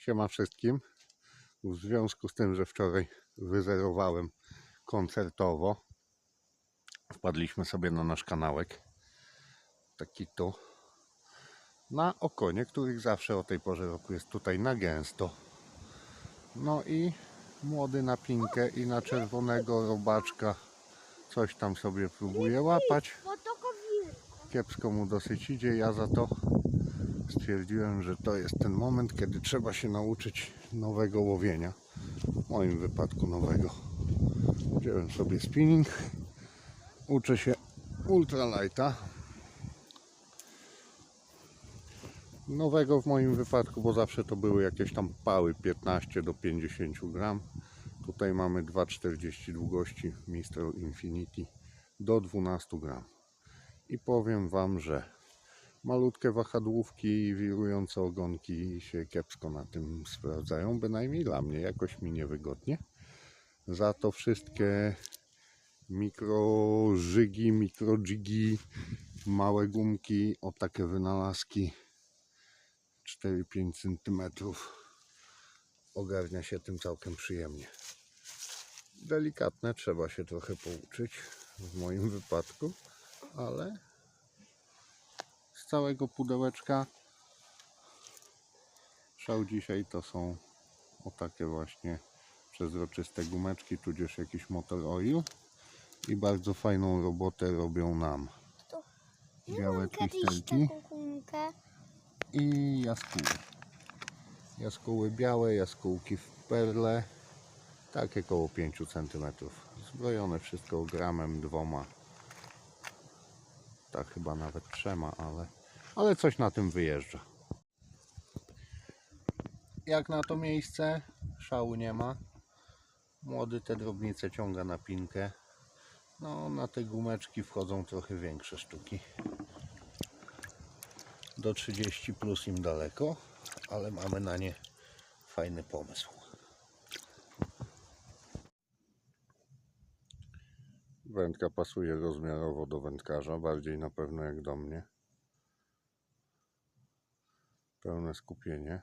Siema wszystkim. W związku z tym, że wczoraj wyzerowałem koncertowo, wpadliśmy sobie na nasz kanałek. Taki tu. Na okonie, których zawsze o tej porze roku jest tutaj na gęsto. No i młody na pinkę i na czerwonego robaczka coś tam sobie próbuje łapać. Kiepsko mu dosyć idzie. Ja za to stwierdziłem, że to jest ten moment, kiedy trzeba się nauczyć nowego łowienia. W moim wypadku nowego. Wziąłem sobie spinning. Uczę się ultralighta. Nowego w moim wypadku, bo zawsze to były jakieś tam pały 15 do 50 gram. Tutaj mamy 2,40 długości Mistral Infinity do 12 gram. I powiem Wam, że malutkie wahadłówki i wirujące ogonki się kiepsko na tym sprawdzają, bynajmniej dla mnie, jakoś mi niewygodnie. Za to wszystkie mikrożygi, mikrodżigi, małe gumki, o takie wynalazki 4-5 cm ogarnia się tym całkiem przyjemnie. Delikatne, trzeba się trochę pouczyć w moim wypadku, ale całego pudełeczka szał dzisiaj to są o takie właśnie przezroczyste gumeczki, tudzież jakiś motor oil i bardzo fajną robotę robią nam białe gumkę. i jaskóły. Jaskóły białe, jaskółki w perle, takie koło 5 cm. Zbrojone wszystko gramem, dwoma, tak chyba nawet trzema, ale, ale coś na tym wyjeżdża. Jak na to miejsce, szału nie ma. Młody te drobnice ciąga na pinkę. No, na te gumeczki wchodzą trochę większe sztuki do 30 plus im daleko, ale mamy na nie fajny pomysł. Wędka pasuje rozmiarowo do wędkarza, bardziej na pewno jak do mnie. Pełne skupienie.